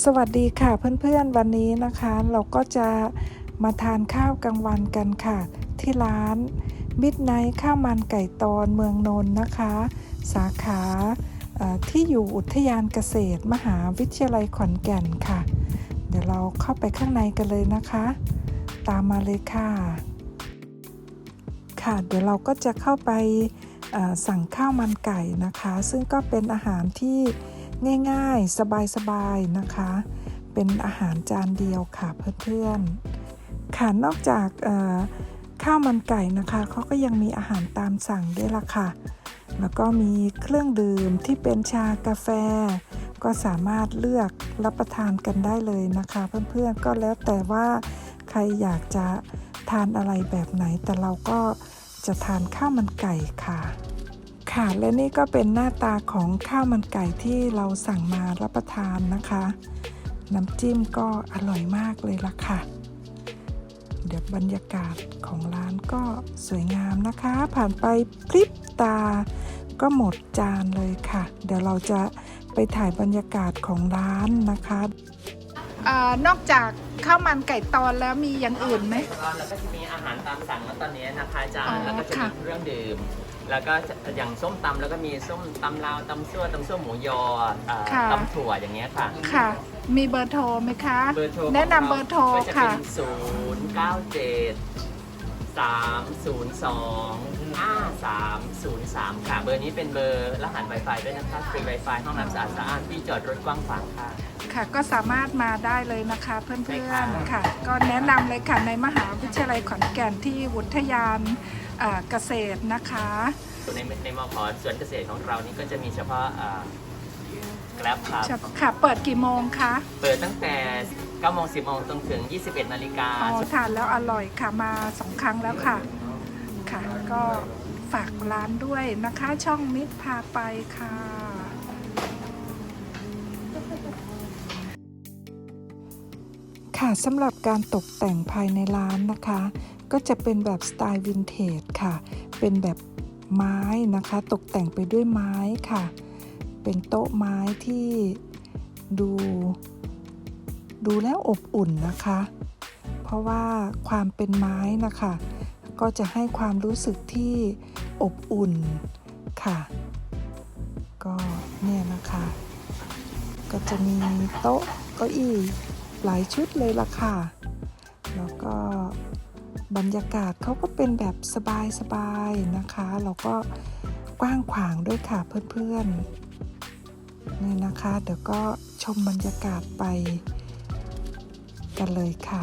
สวัสดีค่ะเพื่อนๆวันนี้นะคะ เราก็จะมาทานข้าวกลางวันกันค่ะ ที่ร้านมิดไนท์ข้าวมันไก่ตอนเมืองนนท์นะคะ สาขาที่อยู่อุทยานเกษตร มหาวิทยาลัยขอนแก่นค่ะ เดี๋ยวเราเข้าไปข้างในกันเลยนะคะ ตามมาเลยค่ะ ค่ะเดี๋ยวเราก็จะเข้าไปสั่งข้าวมันไก่นะคะ ซึ่งก็เป็นอาหารที่ ง่ายๆ สบายๆ นะคะ เป็นอาหารจานเดียวค่ะเพื่อนๆ ค่ะ นอกจากข้าวมันไก่นะคะ เขาก็ยังมีอาหารตามสั่งด้วยล่ะค่ะ แล้วก็มีเครื่องดื่มที่เป็นชากาแฟ ก็สามารถเลือกรับประทานกันได้เลยนะคะ เพื่อนๆ ก็แล้วแต่ว่าใครอยากจะทานอะไรแบบไหน แต่เราก็จะทานข้าวมันไก่ค่ะ ค่ะ และนี่ก็เป็นหน้าตาของข้าวมันไก่ที่เราสั่งมารับประทานนะคะ น้ำจิ้มก็อร่อยมากเลยล่ะค่ะ เดี๋ยวบรรยากาศของร้านก็สวยงามนะคะ ผ่านไปพริบตา ก็หมดจานเลยค่ะ เดี๋ยวเราจะไปถ่ายบรรยากาศของร้านนะคะ อนอกจากข้าวมันไก่ตอนแล้วมีอย่างอื่นไหม แล้วก็จะมีอาหารตามสั่งแล้วตอนนี้นะคะอาจารอ๋อย์แล้วก็จะค่ะมีเครื่องดื่ม แล้วก็จะอย่างส้มตำแล้วก็มีส้มตำลาวตำซั่วตำซั่วหมูยออ่าค่ะ ตำถั่วอย่างเงี้ยค่ะค่ะ มีเบอร์โทรไหมคะ เบอร์โทรแนะนำเบอร์โทรก็จะเป็ค่ะ นศูนย์เก้าเจ็ดสามศูนย์สองห้าสามศูนย์สามค่ะ เบอร์นี้เป็นเบอร์รหัส Wi-Fi ด้วยนะคะฟรี Wi-Fi ห้องน้ำสะอาดสะอาดที่จอดรถกว้างขวางค่ะ ค่ะก็สามารถมาได้เลยนะคะเพื่ใช่อนค่ะๆค่ะ ก็แนะนำเลยค่ะในมหาวิทยาลัยขอนแก่นที่อุทยานเอ่อเกษตรนะคะส่วนในในมขสวนเกษตรของเรานี่ก็จะมีเฉพาะแกร็บครับค่ะ เปิดกี่โมงคะ เปิดตั้งแต่9โมง10โมงจนถึง 21นาฬิกาอ๋อทานแล้วอร่อยค่ะมาสองครั้งแล้วค่ะ ค่ะ ก็ฝากร้านด้วยนะคะ ช่องมิตรพาไปค่ะ ค่ะสำหรับการตกแต่งภายในร้านนะคะ ก็จะเป็นแบบสไตล์วินเทจค่ะ เป็นแบบไม้นะคะ ตกแต่งไปด้วยไม้ค่ะ เป็นโต๊ะไม้ที่ดู ดูแล้วอบอุ่นนะคะ เพราะว่าความเป็นไม้นะคะ ก็จะให้ความรู้สึกที่อบอุ่นค่ะ ก็เนี่ยนะคะ ก็จะมีโต๊ะเก้าอี้ หลายชุดเลยล่ะค่ะ แล้วก็บรรยากาศเขาก็เป็นแบบสบายๆนะคะ แล้วก็กว้างขวางด้วยค่ะเพื่อนๆนี่นะคะ เดี๋ยวก็ชมบรรยากาศไปกันเลยค่ะ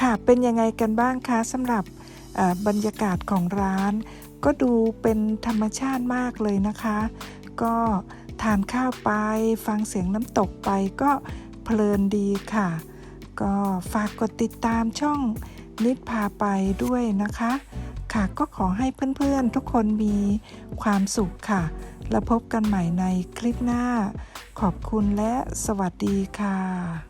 ค่ะเป็นยังไงกันบ้างคะสำหรับบรรยากาศของร้าน ก็ดูเป็นธรรมชาติมากเลยนะคะ ก็ทานข้าวไปฟังเสียงน้ำตกไปก็เพลินดีค่ะ ก็ฝากกดติดตามช่องนิดพาไปด้วยนะคะ ค่ะก็ขอให้เพื่อนๆทุกคนมีความสุขค่ะ แล้วพบกันใหม่ในคลิปหน้า ขอบคุณและสวัสดีค่ะ